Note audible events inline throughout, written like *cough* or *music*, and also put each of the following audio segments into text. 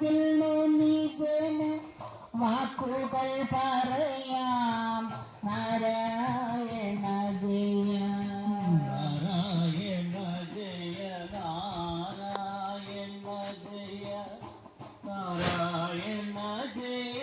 മുകിൽ നീകന് വാക്കുകൾ പറയാം. നാരായണ ജയ നാരായണ ജയ നാരായണ ജയ നാരായണ ജയ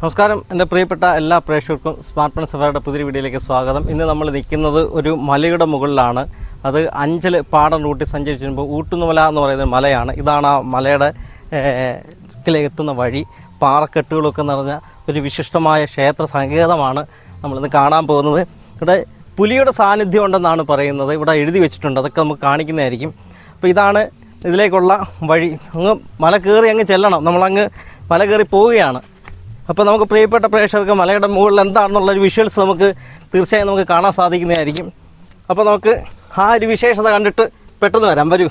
നമസ്കാരം. എന്റെ പ്രിയപ്പെട്ട എല്ലാ പ്രേക്ഷകർക്കും സ്മാർട്ട് ഫോൺ സഫാരിയുടെ പുതിയ വീഡിയോയിലേക്ക് സ്വാഗതം. ഇന്ന് നമ്മൾ നിൽക്കുന്നത് ഒരു മലയുടെ മുകളിലാണ്. അത് അഞ്ചൽ പാടം റൂട്ടിൽ സഞ്ചരിച്ചിരുമ്പോൾ ഊട്ടുന്നുമല എന്ന് പറയുന്ന മലയാണ്. ഇതാണ് ആ മലയുടെ ഏഹ്, എത്തുന്ന വഴി പാറക്കെട്ടുകളൊക്കെ നിറഞ്ഞ ഒരു വിശിഷ്ടമായ ക്ഷേത്ര സങ്കേതമാണ് നമ്മളിന്ന് കാണാൻ പോകുന്നത്. ഇവിടെ പുലിയുടെ സാന്നിധ്യം ഉണ്ടെന്നാണ് പറയുന്നത്. ഇവിടെ എഴുതി വെച്ചിട്ടുണ്ട്. അതൊക്കെ നമുക്ക് കാണിക്കുന്നതായിരിക്കും. അപ്പോൾ ഇതാണ് ഇതിലേക്കുള്ള വഴി. അങ്ങ് മല കയറി അങ്ങ് ചെല്ലണം. നമ്മളങ്ങ് മല കയറി പോവുകയാണ്. അപ്പോൾ നമുക്ക് പ്രിയപ്പെട്ട പ്രേക്ഷകർക്ക് മലയുടെ മുകളിൽ എന്താണെന്നുള്ളൊരു വിഷ്വൽസ് നമുക്ക് തീർച്ചയായും നമുക്ക് കാണാൻ സാധിക്കുന്നതായിരിക്കും. അപ്പോൾ നമുക്ക് ആ ഒരു വിശേഷത കണ്ടിട്ട് പെട്ടെന്ന് വരാം. വരൂ.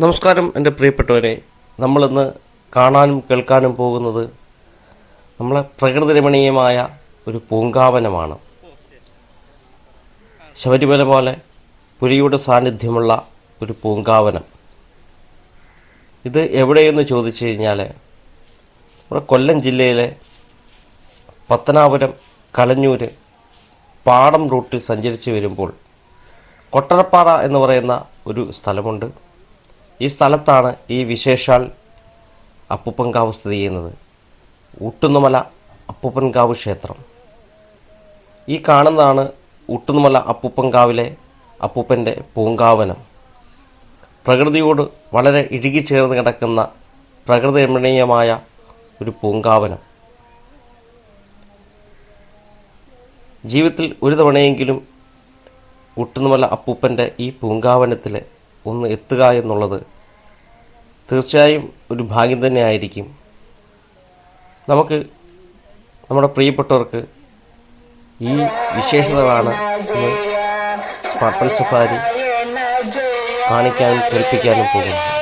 നമസ്കാരം എന്റെ പ്രിയപ്പെട്ടവരെ. നമ്മളിന്ന് കാണാനും കേൾക്കാനും പോകുന്നത് നമ്മളെ പ്രകൃതി രമണീയമായ ഒരു പൂങ്കാവനമാണ്. ശബരിമല പോലെ പുലിയുടെ സാന്നിധ്യമുള്ള ഒരു പൂങ്കാവനം. ഇത് എവിടെയെന്ന് ചോദിച്ചു കഴിഞ്ഞാൽ നമ്മുടെ കൊല്ലം ജില്ലയിലെ പത്തനാപുരം കലഞ്ഞൂര് പാടം റൂട്ടിൽ സഞ്ചരിച്ച് വരുമ്പോൾ കൊട്ടരപ്പാറ എന്ന് പറയുന്ന ഒരു സ്ഥലമുണ്ട്. ഈ സ്ഥലത്താണ് ഈ വിശേഷാൽ അപ്പൂപ്പൻകാവ് സ്ഥിതി ചെയ്യുന്നത്. ഊട്ടുന്നുമല അപ്പൂപ്പൻകാവ് ക്ഷേത്രം. ഈ കാണുന്നതാണ് ഊട്ടുന്നുമല അപ്പൂപ്പൻകാവിലെ അപ്പൂപ്പന്റെ പൂങ്കാവനം. പ്രകൃതിയോട് വളരെ ഇഴുകിച്ചേർന്ന് കിടക്കുന്ന പ്രകൃതി രമണീയമായ ഒരു പൂങ്കാവനം. ജീവിതത്തിൽ ഒരു തവണയെങ്കിലും ഊട്ടുന്നുമല അപ്പൂപ്പന്റെ ഈ പൂങ്കാവനത്തിൽ ഒന്ന് എത്തുക എന്നുള്ളത് തീർച്ചയായും ഒരു ഭാഗ്യം തന്നെ ആയിരിക്കും. നമുക്ക് നമ്മുടെ പ്രിയപ്പെട്ടവർക്ക് ഈ വിശേഷതകളാണ് സ്മാർട്ട് സഫാരി കാണിക്കാനും കേൾപ്പിക്കാനും പോകുന്നത്.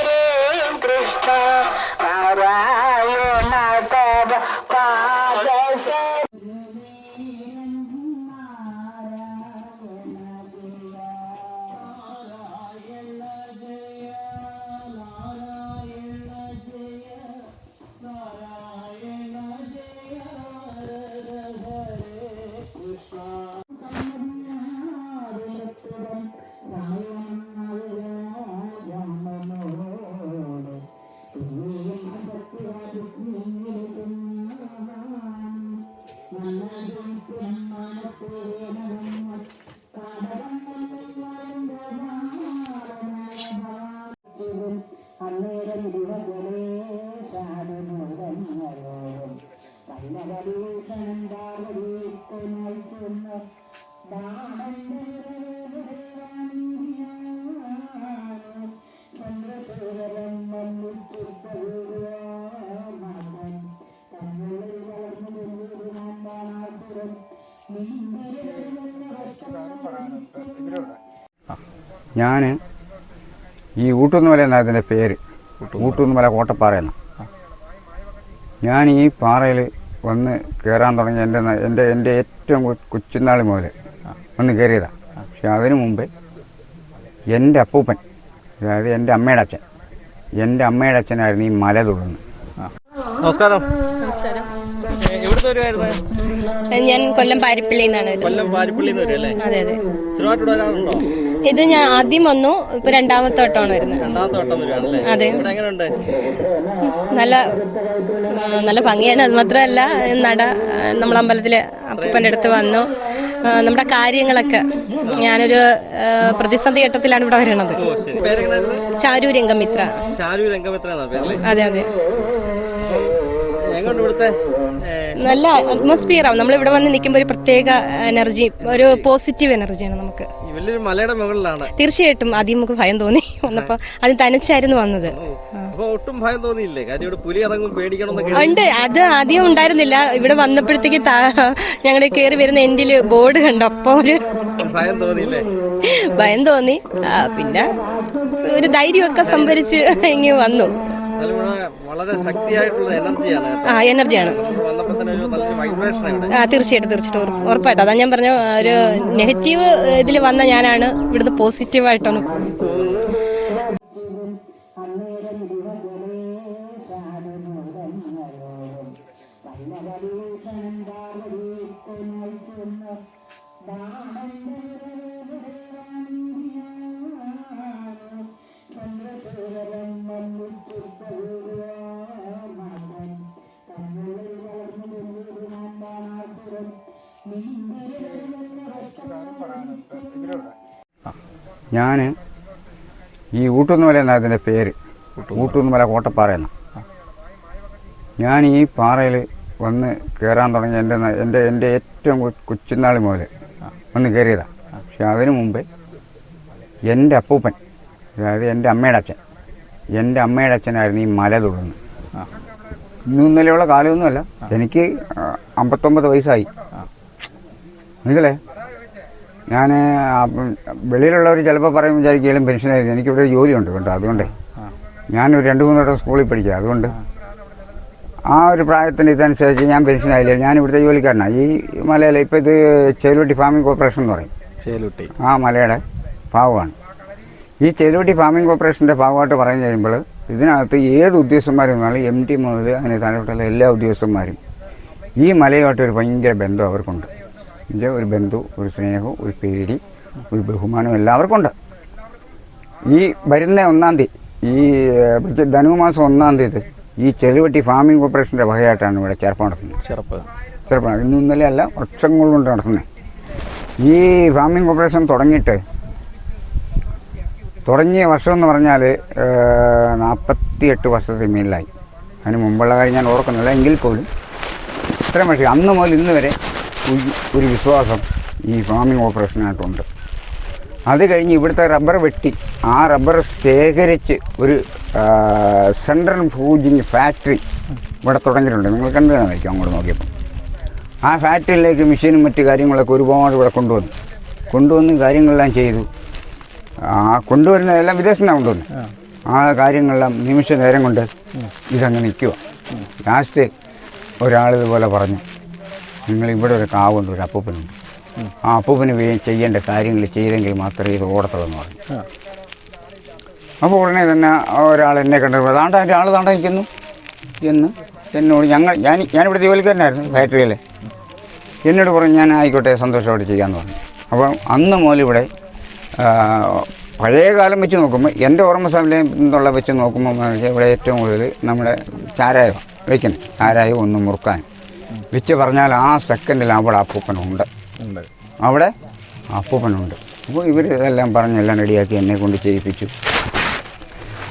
ഞാൻ ഈ ഊട്ടുന്നുമല എന്നാ അതിന്റെ പേര്. ഊട്ടുന്നുമല കോട്ടപ്പാറ എന്ന ഞാൻ ഈ പാറയിൽ വന്ന് കയറാൻ തുടങ്ങി എന്റെ എന്റെ എന്റെ ഏറ്റവും കൊച്ചുനാൾ മുതൽ വന്ന് കയറിയതാണ് പക്ഷെ അതിനു മുമ്പേ എന്റെ അപ്പൂപ്പൻ അതായത് എന്റെ അമ്മയുടെ അച്ഛൻ എന്റെ അമ്മയുടെ അച്ഛനായിരുന്നു ഈ മല നമസ്കാരം നമസ്കാരം. വരുമായിരുന്നു ഞാൻ കൊല്ലം പാരിപ്പള്ളിയിൽ നിന്നാണ് കൊല്ലം അല്ലേ? അതെ അതെ. സ്ഥിരമായിട്ട് വരാറുണ്ടോ? ഇത് ഞാൻ ആദ്യം വന്നു ഇപ്പൊ രണ്ടാമത്തെ വട്ടമാണ് വരുന്നത്. അതെ. നല്ല നല്ല ഭംഗിയാണ്. അത് മാത്രമല്ല നട നമ്മുടെ നമ്മളെ അമ്പലത്തിൽ അപ്പന്റെ അടുത്ത് വന്നു. നമ്മുടെ കാര്യങ്ങളൊക്കെ. ഞാനൊരു പ്രതിസന്ധി ഘട്ടത്തിലാണ് ഇവിടെ വരുന്നത് ചാരു രംഗമിത്ര. ശാരു രംഗമിത്ര അതെ അതെ. എങ്ങോട്ട് ഇവിടുത്തെ? നല്ല അറ്റ്മോസ്ഫിയർ ആവും. നമ്മൾ ഇവിടെ വന്ന് നിൽക്കുമ്പോൾ ഒരു പ്രത്യേക എനർജി ഒരു പോസിറ്റീവ് എനർജിയാണ് നമുക്ക്. വലിയൊരു മലയുടെ മുകളിലാണ്. തീർച്ചയായിട്ടും ആദ്യം നമുക്ക് ഭയം തോന്നി. വന്നപ്പോൾ അത് തനിച്ചായിരുന്നു വന്നത്. ആ. അപ്പൊ ഒട്ടും ഭയം തോന്നിയില്ലേ? കാര്യം ഇവിടെ പുലി ഇറങ്ങും പേടിക്കണമെന്നൊക്കെ ഉണ്ട്. അത് ആദ്യം ഉണ്ടായിരുന്നില്ല. ഇവിടെ വന്നപ്പോഴത്തേക്ക് ഞങ്ങളുടെ കയറി വരുന്ന എന്തിൽ ബോർഡ് കണ്ടു. അപ്പൊ ഒരു ഭയം തോന്നിയില്ലേ? ഭയം തോന്നി. പിന്നെ ഒരു ധൈര്യമൊക്കെ സംഭരിച്ച് ഇങ്ങ് വന്നു. വളരെ ശക്തിയായിട്ടുള്ള എനർജിയാണ് ആ എനർജിയാണ് ആ തീർച്ചയായിട്ടും തീർച്ചയായിട്ടും. ഉറപ്പായിട്ടും. അതാ ഞാൻ പറഞ്ഞ ഒരു നെഗറ്റീവ് ഇതിൽ വന്ന ഞാനാണ് ഇവിടുന്ന് പോസിറ്റീവായിട്ടാണ് ഞാൻ ഈ ഊട്ടുന്നുമല എന്നാ അതിന്റെ പേര്. ഊട്ടുന്നുമല. കോട്ടപ്പാറ എന്ന ഞാൻ ഈ പാറയിൽ വന്ന് കയറാൻ തുടങ്ങി എന്റെ എന്റെ എന്റെ ഏറ്റവും കൊച്ചുനാൾ മുതൽ വന്ന് കയറിയതാണ് പക്ഷെ അതിനു മുമ്പേ എന്റെ അപ്പൂപ്പൻ അതായത് എന്റെ അമ്മയുടെ അച്ഛൻ എന്റെ അമ്മയുടെ അച്ഛനായിരുന്നു ഈ മല തുടർന്ന് ഇന്നും ഇന്നലെയുള്ള കാലമൊന്നുമല്ല. എനിക്ക് അമ്പത്തൊമ്പത് വയസ്സായി. മനസ്സിലേ ഞാൻ വെളിയിലുള്ളവർ ചിലപ്പോൾ പറയും വിചാരിക്കുകയും പെൻഷനായിരുന്നു എനിക്കിവിടെ ഒരു ജോലിയുണ്ട് കേട്ടോ അതുകൊണ്ട്. ഞാനൊരു രണ്ട് മൂന്ന് വട്ടം സ്കൂളിൽ പഠിക്കുക അതുകൊണ്ട്. ആ ഒരു പ്രായത്തിന് ഇതനുസരിച്ച് ഞാൻ പെൻഷനായില്ല ഞാൻ ഇവിടുത്തെ ജോലിക്കാരനാണ് ഈ മലയിലെ ഇപ്പോൾ ഇത് ചേലുവട്ടി ഫാമിംഗ് കോർപ്പറേഷൻ എന്ന് പറയും. ചേലുട്ടി. ആ മലയുടെ ഭാഗമാണ്. ഈ ചേലുവട്ടി ഫാമിംഗ് കോർപ്പറേഷന്റെ ഭാഗമായിട്ട് പറഞ്ഞു കഴിയുമ്പോൾ ഇതിനകത്ത് ഏത് ഉദ്യോഗസ്ഥന്മാരും വന്നാലും എം ടി മുതൽ അതിന് താഴോട്ടുള്ള എല്ലാ ഉദ്യോഗസ്ഥന്മാരും ഈ മലയുമായിട്ട് ഒരു ഭയങ്കര ബന്ധം അവർക്കുണ്ട്. ഇത് ഒരു ബന്ധു ഒരു സ്നേഹവും ഒരു പേടി ഒരു ബഹുമാനവും എല്ലാവർക്കും ഉണ്ട് ഈ വരുന്ന ഒന്നാം തീയതി ഈ ധനുമാസം ഒന്നാം തീയതി ഈ ചെറുവട്ടി ഫാമിംഗ് കോർപ്പറേഷന്റെ വകയായിട്ടാണ് ഇവിടെ ചെറുപ്പം നടത്തുന്നത്. ചെറുപ്പ്. ചെറുപ്പം. ഇന്നും ഇന്നലെ അല്ല വർഷങ്ങൾ കൊണ്ട് നടത്തുന്നത്. ഈ ഫാമിംഗ് കോർപ്പറേഷൻ തുടങ്ങിയിട്ട് തുടങ്ങിയ വർഷം എന്ന് പറഞ്ഞാൽ നാൽപ്പത്തി എട്ട് വർഷത്തിന് മേളിലായി. അതിന് മുമ്പുള്ള കാര്യം ഞാൻ ഓർക്കുന്നില്ല. എങ്കിൽ പോലും ഇത്രയും വർഷം അന്ന് മുതൽ ഇന്ന് വരെ ഒരു- വിശ്വാസം ഈ ഫാമിംഗ് ഓപ്പറേഷനായിട്ടുണ്ട് അത് കഴിഞ്ഞ് ഇവിടുത്തെ റബ്ബർ വെട്ടി. ആ റബ്ബർ ശേഖരിച്ച് ഒരു സെൻട്രൽ ഫൂജിങ് ഫാക്ടറി ഇവിടെ തുടങ്ങിയിട്ടുണ്ട്. നിങ്ങൾ കണ്ടു കാണുമായിരിക്കും അങ്ങോട്ട് നോക്കിയപ്പോൾ ആ ഫാക്ടറിയിലേക്ക് മെഷീനും മറ്റു കാര്യങ്ങളൊക്കെ ഒരുപാട് ഇവിടെ കൊണ്ടുവന്നു. കൊണ്ടുവന്ന് കാര്യങ്ങളെല്ലാം ചെയ്തു. ആ കൊണ്ടുവരുന്നതെല്ലാം വിദേശത്താണ് നിന്നാണ് കൊണ്ടുവന്നു ആ കാര്യങ്ങളെല്ലാം നിമിഷ നേരം കൊണ്ട് ഇതങ്ങ് നിൽക്കുക. ലാസ്റ്റ് ഒരാളിതുപോലെ പറഞ്ഞു. നിങ്ങൾ ഇവിടെ ഒരു കാവുണ്ട് ഒരു അപ്പൂപ്പനുണ്ട്. ആ അപ്പൂപ്പന് ചെയ്യേണ്ട കാര്യങ്ങൾ ചെയ്തെങ്കിൽ മാത്രമേ ഇത് ഓടത്തുള്ളൂ പറഞ്ഞു. അപ്പോൾ ഉടനെ തന്നെ ഒരാൾ എന്നെ കണ്ടപ്പോൾ താണ്ട അതിന്റെ ആൾ താണ്ട നിൽക്കുന്നു. എന്ന് എന്നോട് ഞങ്ങൾ ഞാൻ ഞാനിവിടെ ജോലിക്കാരനായിരുന്നു ഫാക്ടറിയിൽ. എന്നോട് പറഞ്ഞു ഞാൻ ആയിക്കോട്ടെ സന്തോഷമായിട്ട് ചെയ്യാമെന്ന് പറഞ്ഞു. അപ്പം അന്ന് മുതൽ ഇവിടെ പഴയ കാലം വെച്ച് നോക്കുമ്പോൾ എന്റെ ഓർമ്മ സമയം എന്നുള്ള വെച്ച് നോക്കുമ്പോൾ ഇവിടെ ഏറ്റവും കൂടുതൽ നമ്മുടെ ചാരായം വയ്ക്കുന്നത് ചാരായം ഒന്ന് മുറുക്കാൻ വെച്ച് പറഞ്ഞാൽ ആ സെക്കൻഡിൽ അവിടെ അപ്പൂപ്പനുണ്ട്. അവിടെ അപ്പൂപ്പനുണ്ട്. അപ്പോൾ ഇവർ ഇതെല്ലാം പറഞ്ഞ് എല്ലാം റെഡിയാക്കി എന്നെ കൊണ്ട് ചെയ്യിപ്പിച്ചു.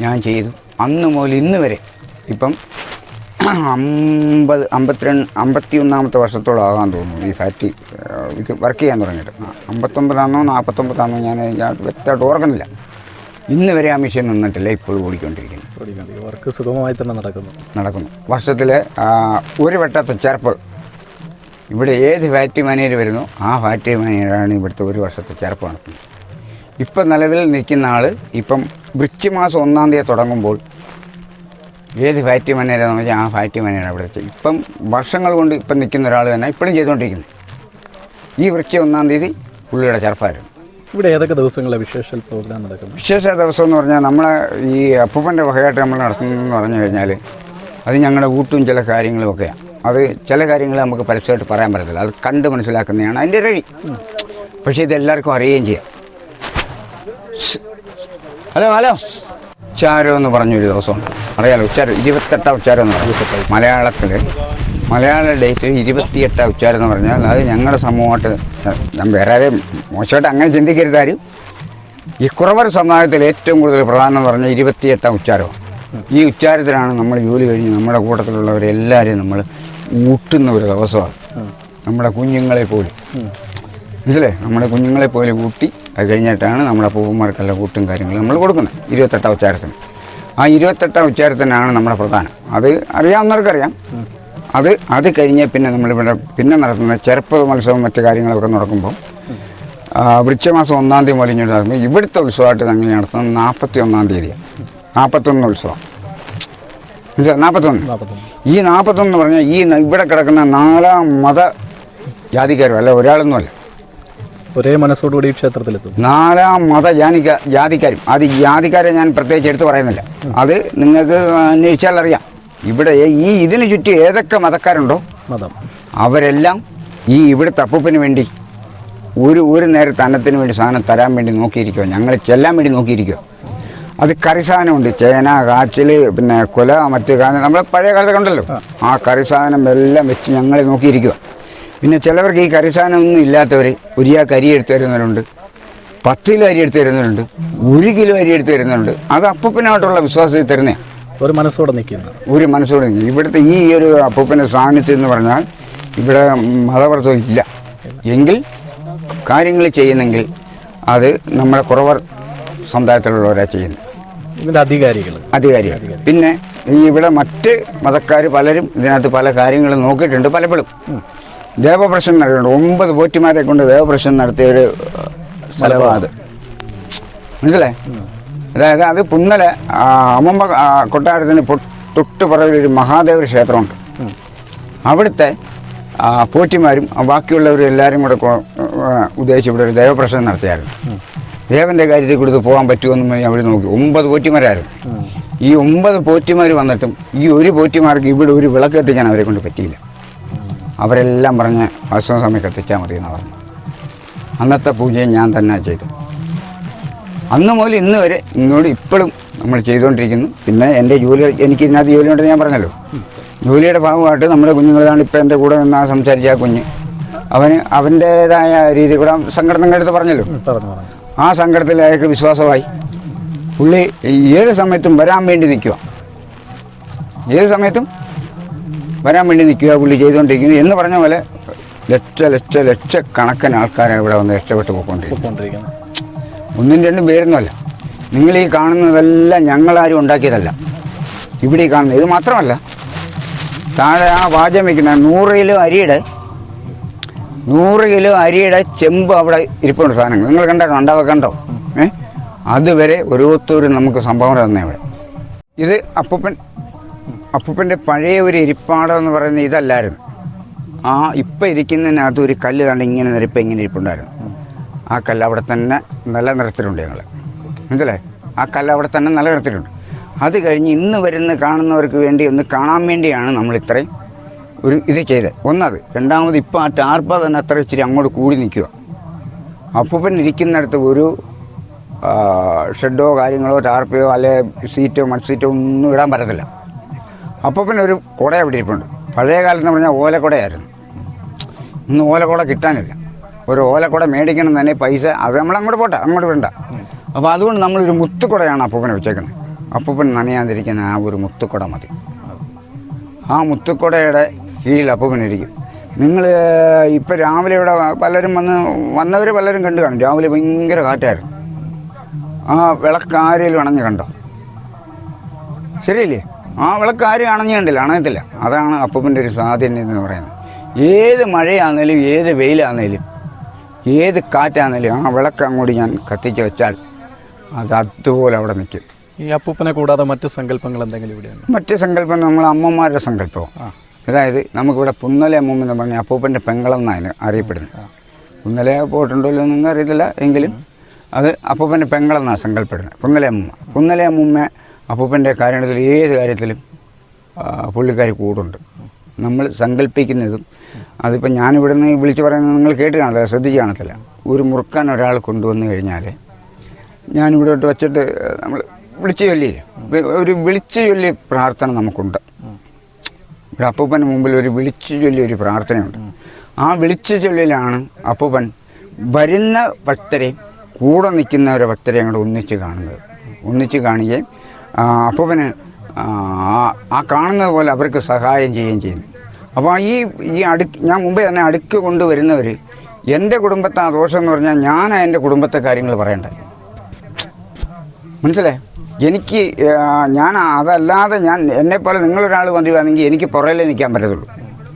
ഞാൻ ചെയ്തു. അന്ന് മുതൽ ഇന്ന് വരെ ഇപ്പം അമ്പത് അമ്പത്തിരണ്ട് അമ്പത്തി ഒന്നാമത്തെ വർഷത്തോളം ആകാൻ തോന്നുന്നു ഈ ഫാക്ടറി ഇത് വർക്ക് ചെയ്യാൻ തുടങ്ങിയിട്ട്. അമ്പത്തൊമ്പതാണോ നാൽപ്പത്തൊമ്പതാണോ ഞാൻ ഞാൻ വ്യക്തമായിട്ട് ഓർക്കുന്നില്ല. ഇന്ന് വരെ ആ മെഷീൻ നിന്നിട്ടില്ല ഇപ്പോഴും ഓടിക്കൊണ്ടിരിക്കുന്നു. വർക്ക് സുഗമമായി തന്നെ നടക്കുന്നു. നടക്കുന്നു. വർഷത്തിൽ ഒരു വട്ടത്തെ ചെറുപ്പ് ഇവിടെ ഏത് ഫാക്ടറി മാനേജർ വരുന്നു ആ ഫാക്ടറി മാനേജറാണ് ഇവിടുത്തെ ഒരു വർഷത്തെ ചേർപ്പ് നടത്തുന്നത്. ഇപ്പം നിലവിൽ നിൽക്കുന്ന ആൾ ഇപ്പം വൃശ്ചി മാസം ഒന്നാം തീയതി തുടങ്ങുമ്പോൾ ഏത് ഫാക്ടറി മാനേജറാണെന്ന് വെച്ചാൽ ആ ഫാക്ടറി മാനേജർ അവിടുത്തെ ഇപ്പം വർഷങ്ങൾ കൊണ്ട് ഇപ്പം നിൽക്കുന്ന ഒരാൾ തന്നെ ഇപ്പോഴും ചെയ്തുകൊണ്ടിരിക്കുന്നു. ഈ വൃശ്ചി ഒന്നാം തീയതി പുള്ളിയുടെ ചെറുപ്പമായിരുന്നു ഇവിടെ ഏതൊക്കെ ദിവസങ്ങളിലെ വിശേഷ പ്രോഗ്രാം നടക്കുന്നത്? വിശേഷ ദിവസം എന്ന് പറഞ്ഞാൽ നമ്മളെ ഈ അപ്പൂപ്പന്റെ വകയായിട്ട് നമ്മൾ നടത്തുന്നതെന്ന് പറഞ്ഞു കഴിഞ്ഞാൽ അത് ഞങ്ങളുടെ ഊട്ടും ചില കാര്യങ്ങളും ഒക്കെയാണ്. അത് ചില കാര്യങ്ങൾ നമുക്ക് പരസ്യമായിട്ട് പറയാൻ പറ്റത്തില്ല. അത് കണ്ട് മനസ്സിലാക്കുന്നതാണ് അതിന്റെ വഴി. പക്ഷേ ഇതെല്ലാവർക്കും അറിയുകയും ചെയ്യാം. Hello hello. ഉച്ചാരം എന്ന് പറഞ്ഞൊരു ദിവസമുണ്ട് അറിയാലോ ഉച്ചാരം. ഇരുപത്തെട്ടാം ഉച്ചാരം എന്ന് പറഞ്ഞു. മലയാളത്തിൽ. മലയാള ഡേറ്റ് ഇരുപത്തിയെട്ടാം ഉച്ചാരം എന്ന് പറഞ്ഞാൽ അത് ഞങ്ങളുടെ സമൂഹമായിട്ട് ഞാൻ വേറെ മോശമായിട്ട് അങ്ങനെ ചിന്തിക്കരുതാരും ഈ കുറവർ സമുദായത്തിൽ ഏറ്റവും കൂടുതൽ പ്രധാനം എന്ന് പറഞ്ഞാൽ ഇരുപത്തിയെട്ടാം ഉച്ചാരമാണ് ഈ ഉച്ചാരത്തിലാണ് നമ്മൾ ജോലി കഴിഞ്ഞ് നമ്മുടെ കൂട്ടത്തിലുള്ളവരെല്ലാവരെയും നമ്മൾ ഊട്ടുന്ന ഒരു ദിവസമാണ്. നമ്മുടെ കുഞ്ഞുങ്ങളെ പോലും. മനസ്സിലേ നമ്മുടെ കുഞ്ഞുങ്ങളെ പോലെ കൂട്ടി അത് കഴിഞ്ഞിട്ടാണ് നമ്മുടെ പൂവന്മാർക്കെല്ലാം കൂട്ടും കാര്യങ്ങളും നമ്മൾ കൊടുക്കുന്നത്. ഇരുപത്തെട്ടാം ഉച്ചാരത്തിന്. ആ ഇരുപത്തെട്ടാം ഉച്ചാരത്തിനാണ് നമ്മുടെ പ്രധാനം. അത് അറിയാവുന്നവർക്കറിയാം. അത് അത് കഴിഞ്ഞ് പിന്നെ നമ്മളിവിടെ പിന്നെ നടത്തുന്ന ചെറുപ്പ മത്സവം മറ്റു കാര്യങ്ങളൊക്കെ നടക്കുമ്പോൾ വൃക്ഷമാസം ഒന്നാം തീയതി മുതൽ നടത്തുമ്പോൾ ഇവിടുത്തെ ഉത്സവമായിട്ട് അങ്ങനെ നടത്തുന്നത് നാൽപ്പത്തി ഒന്നാം തീയതിയാണ്. നാൽപ്പത്തൊന്ന് ഉത്സവം? നാൽപ്പത്തൊന്ന് ഈ നാൽപ്പത്തൊന്ന് പറഞ്ഞാൽ ഈ ഇവിടെ കിടക്കുന്ന നാലാം മത ജാതിക്കാരും അല്ല ഒരാളൊന്നുമല്ല ഒരേ മനസ്സോടുകൂടി ഈ ക്ഷേത്രത്തിലെത്തും. നാലാം മത ജാനിക ജാതിക്കാരും. അത് ജാതിക്കാരെ ഞാൻ പ്രത്യേകിച്ച് എടുത്ത് പറയുന്നില്ല. അത് നിങ്ങൾക്ക് അന്വേഷിച്ചാൽ അറിയാം. ഇവിടെ ഈ ഇതിന് ചുറ്റും ഏതൊക്കെ മതക്കാരുണ്ടോ? മതം. അവരെല്ലാം ഈ ഇവിടുത്തെ അപ്പൂപ്പന് വേണ്ടി ഒരു ഒരു നേരത്തെ അന്നത്തിന് വേണ്ടി സാധനം തരാൻ വേണ്ടി നോക്കിയിരിക്കുക ഞങ്ങൾ ചെല്ലാൻ വേണ്ടി നോക്കിയിരിക്കുക അത് കറിസാധനമുണ്ട് ചേന കാച്ചിൽ പിന്നെ കൊല മറ്റ് കാരണം നമ്മൾ പഴയ കാലത്തൊക്കെ ഉണ്ടല്ലോ. ആ. കറി സാധനം എല്ലാം വെച്ച് ഞങ്ങൾ നോക്കിയിരിക്കുക പിന്നെ ചിലവർക്ക് ഈ കറി സാധനം ഒന്നും ഇല്ലാത്തവർ ഒരു ആ കരി എടുത്ത് തരുന്നവരുണ്ട്. പത്ത് കിലോ അരി എടുത്ത് തരുന്നവരുണ്ട്. ഒരു കിലോ അരി എടുത്ത് തരുന്നവരുണ്ട്. അത് അപ്പൂപ്പനായിട്ടുള്ള വിശ്വാസത്തിൽ തരുന്ന ഒരു മനസ്സോടെ നിൽക്കുന്നു. ഒരു മനസ്സോടെ നിൽക്കും. ഇവിടുത്തെ ഈ ഒരു അപ്പൂപ്പന്റെ സാന്നിധ്യം എന്ന് പറഞ്ഞാൽ ഇവിടെ മതവർത്തം ഇല്ല. എങ്കിൽ കാര്യങ്ങൾ ചെയ്യുന്നെങ്കിൽ അത് നമ്മുടെ കുറവർ സമുദായത്തിലുള്ളവരാണ് ചെയ്യുന്നത്. ഇതിന്റെ അധികാരികൾ അധികാരികൾ പിന്നെ ഈ ഇവിടെ മറ്റ് മതക്കാർ പലരും ഇതിനകത്ത് പല കാര്യങ്ങളും നോക്കിയിട്ടുണ്ട് പലപ്പോഴും. ദേവപ്രശ്നം നടക്കുന്നുണ്ട്. ഒമ്പത് പോറ്റിമാരെ കൊണ്ട് ദേവപ്രശ്നം നടത്തിയ ഒരു സ്ഥലമാണ് അത്. മനസ്സിലായി? അതായത് അത് പുന്നല അമ്മ അമ്മമ്മ കൊട്ടാരത്തിന് തൊട്ട് പുറകിലൊരു മഹാദേവ ക്ഷേത്രമുണ്ട്. അവിടുത്തെ പോറ്റിമാരും ബാക്കിയുള്ളവരും എല്ലാവരും കൂടെ ഉദ്ദേശിച്ച് ഇവിടെ ഒരു ദേവപ്രശ്നം നടത്തിയായിരുന്നു. ദേവന്റെ കാര്യത്തിൽ കൊടുത്ത് പോകാൻ പറ്റുമെന്ന് അവർ നോക്കി. ഒമ്പത് പോറ്റിമാരായിരുന്നു. ഈ ഒമ്പത് പോറ്റിമാർ വന്നിട്ടും ഈ ഒരു പോറ്റിമാർക്ക് ഇവിടെ ഒരു വിളക്ക് എത്തിക്കാൻ അവരെ കൊണ്ട് പറ്റിയില്ല. അവരെല്ലാം പറഞ്ഞ് ഭക്ഷണ സമയത്ത് കത്തിച്ചാൽ മതി എന്ന് പറഞ്ഞു. അന്നത്തെ പൂജയും ഞാൻ തന്നെ ചെയ്തു. അന്ന് മുതൽ ഇന്ന് വരെ ഇങ്ങോട്ട് ഇപ്പോഴും നമ്മൾ ചെയ്തുകൊണ്ടിരിക്കുന്നു. പിന്നെ എന്റെ ജോലി എനിക്ക് ഇതിനകത്ത് ജോലി ഉണ്ടെന്ന് ഞാൻ പറഞ്ഞല്ലോ. ജോലിയുടെ ഭാഗമായിട്ട് നമ്മുടെ കുഞ്ഞുങ്ങളാണ് ഇപ്പോൾ എന്റെ കൂടെ നിന്നാ സംസാരിച്ച ആ കുഞ്ഞ്. അവന് അവന്റേതായ രീതി കൂടെ സംഘടനകളെടുത്ത് പറഞ്ഞല്ലോ. പറഞ്ഞു പറഞ്ഞു. ആ സങ്കടത്തിൽ അയാൾക്ക് വിശ്വാസമായി. പുള്ളി ഏത് സമയത്തും വരാൻ വേണ്ടി നിൽക്കുക. ഏത് സമയത്തും വരാൻ വേണ്ടി നിൽക്കുക പുള്ളി ചെയ്തുകൊണ്ടിരിക്കുന്നു. എന്ന് പറഞ്ഞ പോലെ ലക്ഷ ലക്ഷ ലക്ഷക്കണക്കിന് ആൾക്കാരാണ് ഇവിടെ വന്ന് രക്ഷപ്പെട്ട് പോയിക്കൊണ്ടിരിക്കുന്നത്. ഒന്നും രണ്ടും പേരൊന്നുമല്ല. നിങ്ങൾ ഈ കാണുന്നതെല്ലാം ഞങ്ങളാരും ഉണ്ടാക്കിയതല്ല. ഇവിടെ ഈ കാണുന്നത് ഇത് മാത്രമല്ല. താഴെ ആ വാചം വയ്ക്കുന്ന നൂറിലും അരിയുടെ നൂറ് കിലോ അരിയുടെ ചെമ്പ് അവിടെ ഇരിപ്പുണ്ട് സാധനങ്ങൾ. നിങ്ങൾ കണ്ടോ കണ്ടാവ കണ്ടോ? ഏ? അതുവരെ ഓരോരുത്തരും നമുക്ക് സംഭാവന തന്നെ ഇവിടെ. ഇത് അപ്പൂപ്പൻ അപ്പൂപ്പന്റെ പഴയ ഒരു ഇരിപ്പാടം എന്ന് പറയുന്നത് ഇതല്ലായിരുന്നു. ആ ഇപ്പം ഇരിക്കുന്നതിനകത്ത് ഒരു കല്ല് കണ്ട് ഇങ്ങനെ നിരപ്പം ഇങ്ങനെ ഇരിപ്പുണ്ടായിരുന്നു. ആ കല്ല് അവിടെ തന്നെ നിലനിർത്തിയിട്ടുണ്ട് ഞങ്ങൾ മനസ്സിലായി? ആ കല്ല് അവിടെ തന്നെ നിലനിർത്തിയിട്ടുണ്ട് അത് കഴിഞ്ഞ് ഇന്ന് വരുന്ന കാണുന്നവർക്ക് വേണ്ടി ഒന്ന് കാണാൻ വേണ്ടിയാണ് നമ്മൾ ഇത്രയും ഒരു ഇത് ചെയ്തത് ഒന്നത്. രണ്ടാമത് ഇപ്പോൾ ആ ടാർപ്പ തന്നെ അത്ര ഇച്ചിരി അങ്ങോട്ട് കൂടി നിൽക്കുക അപ്പൂപ്പൻ ഇരിക്കുന്നിടത്ത് ഒരു ഷെഡോ കാര്യങ്ങളോ ടാർപ്പയോ അല്ലെ സീറ്റോ മൺസീറ്റോ ഒന്നും ഇടാൻ പറ്റത്തില്ല. അപ്പൂപ്പൻ ഒരു കുട അവിടെ ഇരിപ്പുണ്ട്. പഴയ കാലത്ത് പറഞ്ഞാൽ ഓലക്കുടയായിരുന്നു. ഇന്ന് ഓലക്കുട കിട്ടാനില്ല. ഒരു ഓലക്കുട മേടിക്കണം തന്നെ പൈസ അത് നമ്മൾ അങ്ങോട്ട് പോട്ടെ അങ്ങോട്ട് വേണ്ട അപ്പോൾ അതുകൊണ്ട് നമ്മളൊരു മുത്തുക്കുടയാണ് അപ്പൂപ്പനെ വെച്ചേക്കുന്നത് അപ്പൂപ്പൻ നനയാതിരിക്കുന്ന ആ ഒരു മുത്തുക്കുട മതി. ആ മുത്തുക്കുടയുടെ കീഴിൽ അപ്പൂപ്പനിരിക്കും നിങ്ങൾ ഇപ്പം രാവിലെ ഇവിടെ പലരും വന്ന് വന്നവർ പലരും കണ്ടു കാണും. രാവിലെ ഭയങ്കര കാറ്റായിരുന്നു. ആ വിളക്ക് ആരെങ്കിലും അണഞ്ഞ് കണ്ടോ? ശരിയല്ലേ? ആ വിളക്ക് ആരും അണഞ്ഞ് കണ്ടില്ല അണയത്തില്ല. അതാണ് അപ്പൂപ്പന്റെ ഒരു സാധ്യത എന്ന് പറയുന്നത്. ഏത് മഴയാണെങ്കിലും ഏത് വെയിലാണെങ്കിലും ഏത് കാറ്റാണെങ്കിലും ആ വിളക്ക് അങ്ങോട്ട് ഞാൻ കത്തിച്ച് വെച്ചാൽ അത് അതുപോലെ അവിടെ നിൽക്കും. ഈ അപ്പൂപ്പനെ കൂടാതെ മറ്റു സങ്കല്പങ്ങൾ എന്തെങ്കിലും ഇവിടെയാണ് മറ്റു സങ്കല്പം നമ്മൾ അമ്മമാരുടെ സങ്കല്പവും അതായത് നമുക്കിവിടെ പുന്നലെ അമ്മൂമ്മ എന്ന് പറഞ്ഞാൽ അപ്പൂപ്പന്റെ പെങ്ങളെന്നാണ് അറിയപ്പെടുന്നത് പുന്നലെ പോയിട്ടുണ്ടോ ഇല്ലയോ എന്നൊന്നും അറിയത്തില്ല. എങ്കിലും അത് അപ്പൂപ്പന്റെ പെങ്ങളെന്നാണ് സങ്കല്പപ്പെടുന്നത്. പുന്നലെ അമ്മൂമ്മ പുന്നലെ അമ്മൂമ്മ അപ്പൂപ്പന്റെ കാര്യത്തിൽ ഏത് കാര്യത്തിലും പുള്ളിക്കാർ പുള്ളിക്കാരി കൂടുണ്ട്. നമ്മൾ സങ്കല്പിക്കുന്നതും അതിപ്പോൾ ഞാനിവിടെ നിന്ന് വിളിച്ചു പറയുന്നത് നിങ്ങൾ കേട്ട് കാണത്തില്ല ശ്രദ്ധിച്ച് കാണത്തില്ല ഒരു മുറുക്കാൻ ഒരാൾ കൊണ്ടുവന്ന് കഴിഞ്ഞാൽ ഞാനിവിടെ ഇട്ട് വച്ചിട്ട് നമ്മൾ വിളിച്ചു ചൊല്ലി ഒരു വിളിച്ചു ചൊല്ലി പ്രാർത്ഥന നമുക്കുണ്ട്. ഇവിടെ അപ്പൂപ്പന് മുമ്പിൽ ഒരു വിളിച്ചു ചൊല്ലിയൊരു പ്രാർത്ഥനയുണ്ട്. ആ വിളിച്ചു ചൊല്ലിലാണ് അപ്പൂപ്പൻ വരുന്ന ഭക്തരെയും കൂടെ നിൽക്കുന്ന ഒരു ഭക്തരെ അങ്ങോട്ട് ഒന്നിച്ച് കാണുന്നത്. ഒന്നിച്ച് കാണുകയും അപ്പൂപ്പന് ആ കാണുന്നത് പോലെ അവർക്ക് സഹായം ചെയ്യുകയും ചെയ്യുന്നു അപ്പോൾ ഈ ഈ അടു ഞാൻ മുമ്പേ തന്നെ അടുക്ക് കൊണ്ടുവരുന്നവർ എന്റെ കുടുംബത്തെ ആ ദോഷം എന്ന് പറഞ്ഞാൽ ഞാൻ എന്റെ കുടുംബത്തെ കാര്യങ്ങൾ പറയണ്ടേ മനസ്സിലായി? എനിക്ക് ഞാൻ അതല്ലാതെ ഞാൻ എന്നെപ്പോലെ നിങ്ങളൊരാൾ വന്നിരുവാണെങ്കിൽ എനിക്ക് പുറകിലേ നിൽക്കാൻ പറ്റത്തുള്ളൂ.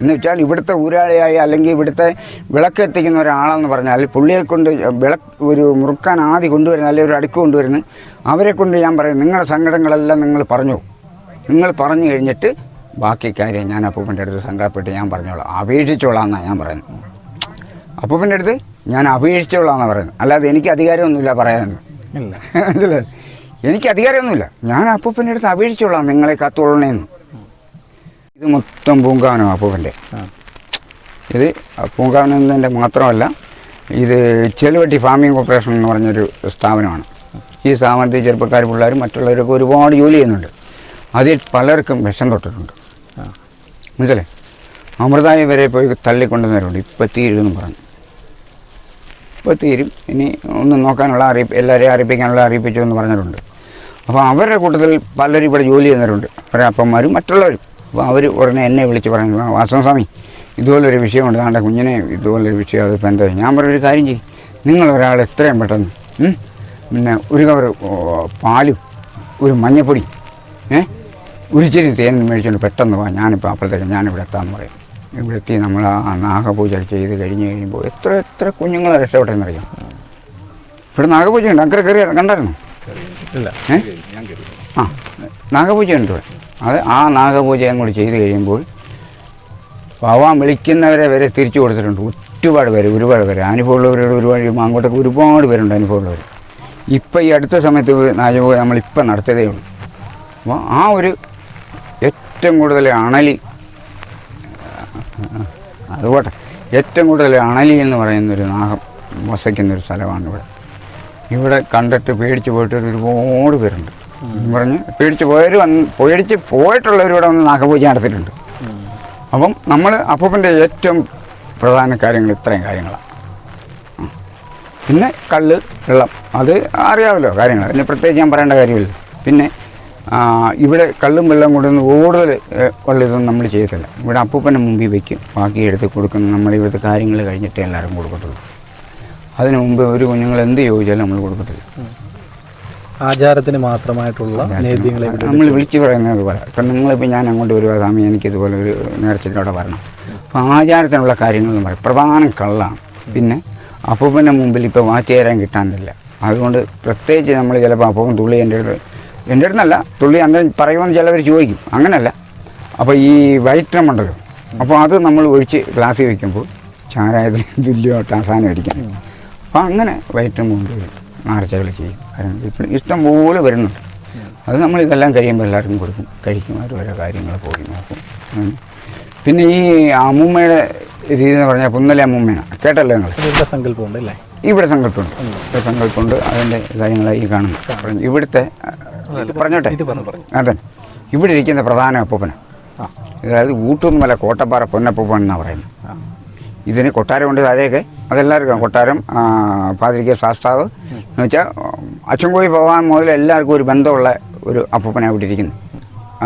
എന്ന് വെച്ചാൽ ഇവിടുത്തെ ഊരാളിയായി അല്ലെങ്കിൽ ഇവിടുത്തെ വിളക്ക് എത്തിക്കുന്ന ഒരാളെന്ന് പറഞ്ഞാൽ പുള്ളിയെ കൊണ്ട് വിളക്ക് ഒരു മുറുക്കാൻ ആദ്യ കൊണ്ടുവരുന്ന അല്ലെങ്കിൽ ഒരു അടുക്ക് കൊണ്ടുവരുന്ന അവരെ കൊണ്ട് ഞാൻ പറയും നിങ്ങളുടെ സങ്കടങ്ങളെല്ലാം നിങ്ങൾ പറഞ്ഞു. നിങ്ങൾ പറഞ്ഞു കഴിഞ്ഞിട്ട് ബാക്കി കാര്യം ഞാൻ അപ്പൂപ്പന്റെ അടുത്ത് സങ്കടപ്പെട്ട് ഞാൻ പറഞ്ഞോളാം. അപേക്ഷിച്ചോളാം എന്നാണ് ഞാൻ പറയുന്നത്. അപ്പൂപ്പന്റെ അടുത്ത് ഞാൻ അപേക്ഷിച്ചോളാം എന്നാണ് പറയുന്നത്. അല്ലാതെ എനിക്ക് അധികാരമൊന്നുമില്ല പറയാനൊന്നും. ഇല്ല. *laughs* മനസ്സിലായി? എനിക്ക് അധികാരമൊന്നുമില്ല. ഞാൻ അപ്പൂപ്പന്റെ അടുത്ത് അപേക്ഷിച്ചോളാം നിങ്ങളെ കാത്തോളണേന്ന് ഇത് മൊത്തം പൂങ്കാവനം അപ്പൂപ്പന്റെ. ഇത് പൂങ്കാവനത്തിന്റെ മാത്രമല്ല ഇത് ചെലുവട്ടി ഫാമിംഗ് കോർപ്പറേഷൻ എന്ന് പറഞ്ഞൊരു സ്ഥാപനമാണ്. ഈ സ്ഥാപനത്തിൽ ചെറുപ്പക്കാർ പിള്ളേർ മറ്റുള്ളവരൊക്കെ ഒരുപാട് ജോലി ചെയ്യുന്നുണ്ട്. അതിൽ പലർക്കും വിഷം തൊട്ടിട്ടുണ്ട്. മനസ്സിലെ അമൃതായി വരെ പോയി തള്ളിക്കൊണ്ടുവന്നവരുണ്ട്. ഇപ്പം തീരുമെന്ന് പറഞ്ഞു. ഇപ്പോൾ തീരും ഇനി ഒന്ന് നോക്കാനുള്ള അറിയിപ്പ് എല്ലാവരെയും അറിയിപ്പിക്കാനുള്ള അറിയിപ്പിച്ചു എന്ന് പറഞ്ഞിട്ടുണ്ട് അപ്പോൾ അവരുടെ കൂട്ടത്തിൽ പലരും ഇവിടെ ജോലി ചെയ്യുന്നവരുണ്ട്. അവരെ അപ്പന്മാരും മറ്റുള്ളവരും. അപ്പോൾ അവർ ഉടനെ എന്നെ വിളിച്ച് പറഞ്ഞു വാസനസ്വാമി ഇതുപോലൊരു വിഷയമുണ്ട്. താണ്ടെ കുഞ്ഞിനെ ഇതുപോലൊരു വിഷയം അതിപ്പോൾ എന്താ? ഞാൻ പറഞ്ഞൊരു കാര്യം ചെയ്യും. നിങ്ങൾ ഒരാൾ എത്രയും പെട്ടെന്ന് പിന്നെ ഒരു കവർ പാലും ഒരു മഞ്ഞപ്പൊടി ഏ ചെറിയ തേൻ മേടിച്ചുകൊണ്ട് പെട്ടെന്ന് വാ. ഞാനിപ്പോൾ അപ്പോഴത്തേക്ക് ഞാനിവിടെ എത്താമെന്ന് പറയും. ഇവിടെ എത്തി നമ്മൾ ആ നാഗപൂജ ചെയ്ത് കഴിഞ്ഞ് കഴിയുമ്പോൾ എത്ര എത്ര കുഞ്ഞുങ്ങളെ രക്ഷപ്പെട്ടെന്നറിയാം. ഇവിടെ നാഗപൂജ ഉണ്ട് അക്കരെ കയറി കണ്ടായിരുന്നു? ഇല്ല ആ നാഗപൂജ ഉണ്ട് ഇവിടെ അത് ആ നാഗപൂജയും കൂടി ചെയ്ത് കഴിയുമ്പോൾ ഭഗവാൻ വിളിക്കുന്നവരെ വരെ തിരിച്ചു കൊടുത്തിട്ടുണ്ട് ഒരുപാട് പേര് ഒരുപാട് പേര് അനുഭവമുള്ളവരോട് ഒരുപാട് അങ്ങോട്ടൊക്കെ ഒരുപാട് പേരുണ്ട് അനുഭവമുള്ളവർ ഇപ്പം ഈ അടുത്ത സമയത്ത് നാഗപൂജ നമ്മളിപ്പം നടത്തിയതേ ഉള്ളൂ അപ്പോൾ ആ ഒരു ഏറ്റവും കൂടുതൽ അണലി അതുപോട്ടെ ഏറ്റവും കൂടുതൽ അണലി എന്ന് പറയുന്നൊരു നാഗം വസിക്കുന്നൊരു സ്ഥലമാണ് ഇവിടെ ഇവിടെ കണ്ടിട്ട് പേടിച്ച് പോയിട്ട് ഒരുപാട് പേരുണ്ട്. പറഞ്ഞ് പേടിച്ച് പോയവർ വന്ന് പേടിച്ച് പോയിട്ടുള്ളവർ ഇവിടെ വന്ന് നാഗപൂജ നടത്തിയിട്ടുണ്ട്. അപ്പം നമ്മൾ അപ്പൂപ്പന്റെ ഏറ്റവും പ്രധാന കാര്യങ്ങൾ ഇത്രയും കാര്യങ്ങളാണ്. പിന്നെ കള്ള് വെള്ളം. അത് അറിയാമല്ലോ കാര്യങ്ങൾ. പിന്നെ പ്രത്യേകിച്ച് ഞാൻ പറയേണ്ട കാര്യമില്ല. പിന്നെ ഇവിടെ കള്ളും വെള്ളം കൊണ്ടുവന്ന് കൂടുതൽ ഉള്ള ഇതൊന്നും നമ്മൾ ചെയ്യത്തില്ല. ഇവിടെ അപ്പൂപ്പനെ മുമ്പിൽ വയ്ക്കും ബാക്കി എടുത്ത് കൊടുക്കുന്ന നമ്മൾ ഇവിടുത്തെ കാര്യങ്ങൾ കഴിഞ്ഞിട്ടേ എല്ലാവരും കൊടുക്കത്തുള്ളൂ. അതിന് മുമ്പ് ഒരു കുഞ്ഞുങ്ങൾ എന്ത് ചോദിച്ചാലും നമ്മൾ കൊടുക്കത്തില്ല. ആചാരത്തിന് മാത്രമായിട്ടുള്ള നേദ്യങ്ങളെ നമ്മൾ വിളിച്ചു പറയുന്നത് പോലെ ഇപ്പം നിങ്ങളിപ്പോൾ ഞാൻ അങ്ങോട്ട് വരുവാ സ്വാമി എനിക്കിതുപോലെ ഒരു നേർച്ചയിലൂടെ വരണം. അപ്പം ആചാരത്തിനുള്ള കാര്യങ്ങളെന്ന് പറയും പ്രധാനം കള്ളാണ്. പിന്നെ അപ്പൂപ്പന്റെ മുമ്പിൽ ഇപ്പോൾ മാറ്റി തരാൻ കിട്ടാനില്ല. അതുകൊണ്ട് പ്രത്യേകിച്ച് നമ്മൾ ചിലപ്പോൾ അപ്പൂപ്പൻ തുള്ളി എന്റെ അടുത്ത് എന്റെ അടുത്തല്ല തുള്ളി അന്നേരം പറയുമെന്ന് ചിലവർ ചോദിക്കും. അങ്ങനല്ല അപ്പോൾ ഈ വൈറ്റമുണ്ടല്ലോ അപ്പോൾ അത് നമ്മൾ ഒഴിച്ച് ഗ്ലാസ്സിൽ വയ്ക്കുമ്പോൾ ചാരായത്തിന് തുല്യമായിട്ട് അവസാനം അടിക്കാൻ. അപ്പോൾ അങ്ങനെ വൈറ്റ് കൊണ്ടുവരും നേർച്ചകൾ ചെയ്യും. കാരണം ഇപ്പം ഇഷ്ടം പോലെ വരുന്നുണ്ട്. അത് നമ്മൾ ഇതെല്ലാം കഴിയുമ്പോൾ എല്ലാവർക്കും കൊടുക്കും. കഴിക്കും. അവരോരോ ഓരോ കാര്യങ്ങൾ പോയി നോക്കും. പിന്നെ ഈ അമ്മൂമ്മയുടെ രീതി എന്ന് പറഞ്ഞാൽ പുന്നലെ അമ്മൂമ്മയാണ്. കേട്ടല്ലോ നിങ്ങൾ ഇവിടെ സങ്കല്പമുണ്ട് അല്ലേ? ഇവിടെ സങ്കല്പമുണ്ട്. ഇവിടെ സങ്കല്പമുണ്ട്. അതിന്റെ കാര്യങ്ങളായി കാണുന്നു ഇവിടുത്തെ പറഞ്ഞോട്ടെ? അതെ ഇവിടെ ഇരിക്കുന്ന പ്രധാന അപ്പൂപ്പന. അതായത് ഊട്ടൊന്നുമല്ല കോട്ടപ്പാറ പൊന്നപ്പൂപ്പൻ എന്നാണ് പറയുന്നത്. ഇതിന് കൊട്ടാരമുണ്ട് താഴെയൊക്കെ. അതെല്ലാവർക്കും കൊട്ടാരം പാതിരിക്ക ശാസ്താവ് എന്ന് വെച്ചാൽ അച്ചൻകോയി ഭഗവാൻ മുതൽ എല്ലാവർക്കും ഒരു ബന്ധമുള്ള ഒരു അപ്പപ്പനെ ഇവിടെ ഇരിക്കുന്നത്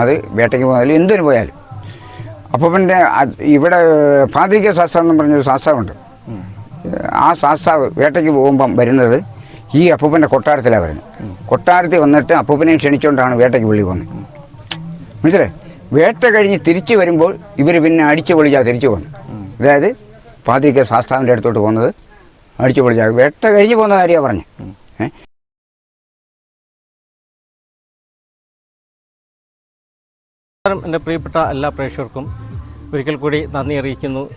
അത് വേട്ടയ്ക്ക് പോയാലും എന്തിനു പോയാലും. അപ്പൂപ്പന്റെ ഇവിടെ പാതിരിക്ക ശാസ്താവ് എന്ന് പറഞ്ഞൊരു ശാസ്താവുണ്ട് ആ ശാസ്താവ് വേട്ടയ്ക്ക് പോകുമ്പം വരുന്നത് ഈ അപ്പൂപ്പന്റെ കൊട്ടാരത്തിലാണ് വരുന്നത്. കൊട്ടാരത്തിൽ വന്നിട്ട് അപ്പൂപ്പനെ ക്ഷണിച്ചുകൊണ്ടാണ് വേട്ടയ്ക്ക് പുള്ളി പോകുന്നത്. മനസ്സിലായി? വേട്ട കഴിഞ്ഞ് തിരിച്ചു വരുമ്പോൾ ഇവർ പിന്നെ അടിച്ചു പൊളിച്ചാൽ തിരിച്ചു പോകുന്നത്. അതായത് പാതിരിക്ക ശാസ്താവിന്റെ അടുത്തോട്ട് പോകുന്നത് അടിച്ചു പൊളിച്ച. വെട്ട കഴിഞ്ഞ് പോകുന്ന കാര്യമാണ് പറഞ്ഞു. എന്റെ പ്രിയപ്പെട്ട എല്ലാ പ്രേക്ഷകർക്കും ഒരിക്കൽ കൂടി നന്ദി അറിയിക്കുന്നു.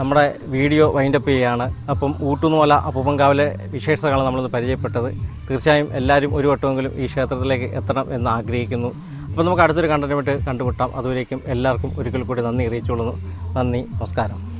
നമ്മുടെ വീഡിയോ വൈൻഡപ്പ് ചെയ്യുകയാണ് അപ്പം ഊട്ടുന്നുമല അപ്പുപങ്കാവിലെ വിശേഷതകളാണ് നമ്മളൊന്ന് പരിചയപ്പെട്ടത്. തീർച്ചയായും എല്ലാവരും ഒരു വട്ടമെങ്കിലും ഈ ക്ഷേത്രത്തിലേക്ക് എത്തണം എന്ന് ആഗ്രഹിക്കുന്നു. അപ്പം നമുക്ക് അടുത്തൊരു കണ്ടന്റുമായിട്ട് കണ്ടുമുട്ടാം. അതുവരേക്കും എല്ലാവർക്കും ഒരിക്കൽ കൂടി നന്ദി അറിയിച്ചുകൊള്ളുന്നു. നന്ദി നമസ്കാരം.